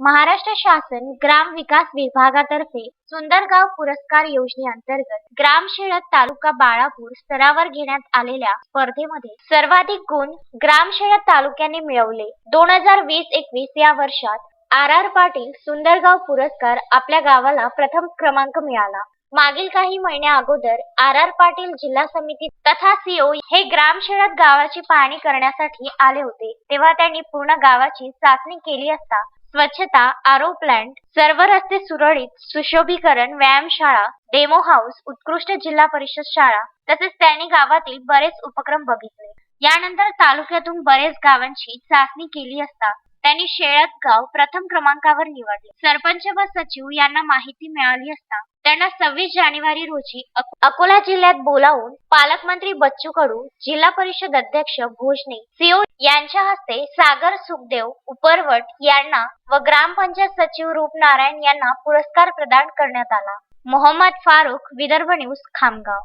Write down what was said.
महाराष्ट्र शासन ग्राम विकास विभागातर्फे सुंदरगाव पुरस्कार योजनेअंतर्गत ग्राम शेळद तालुका बाळापूर स्तरावर घेण्यात आलेल्या स्पर्धेमध्ये सर्वाधिक गुण ग्राम शेळद तालुक्याने मिळवले. दोन हजार वीस एकवीस या वर्षात आर आर पाटील सुंदरगाव पुरस्कार आपल्या गावाला प्रथम क्रमांक मिळाला. मागील काही महिन्या अगोदर आर आर पाटील जिल्हा समिती तथा सीओ हे ग्रामशेळत गावाची पाहणी करण्यासाठी आले होते. तेव्हा त्यांनी पूर्ण गावाची चाचणी केली असता स्वच्छता आरो प्लांट सर्व रस्ते सुरळीत सुशोभीकरण व्यायामशाळा डेमो हाऊस उत्कृष्ट जिल्हा परिषद शाळा तसेच त्यांनी गावातील बरेच उपक्रम बघितले. यानंतर तालुक्यातून बरेच गावांची चाचणी केली असता त्यांनी शेळत गाव प्रथम क्रमांकावर निवडले. सरपंच व सचिव यांना माहिती मिळाली असता त्यांना सव्वीस जानेवारी रोजी अकोला जिल्ह्यात बोलावून पालकमंत्री बच्चू कडू जिल्हा परिषद अध्यक्ष भोजने सीओ यांच्या हस्ते सागर सुखदेव उपरवट यांना व ग्रामपंचायत सचिव रूपनारायण यांना पुरस्कार प्रदान करण्यात आला. मोहम्मद फारुख विदर्भ न्यूज खामगाव.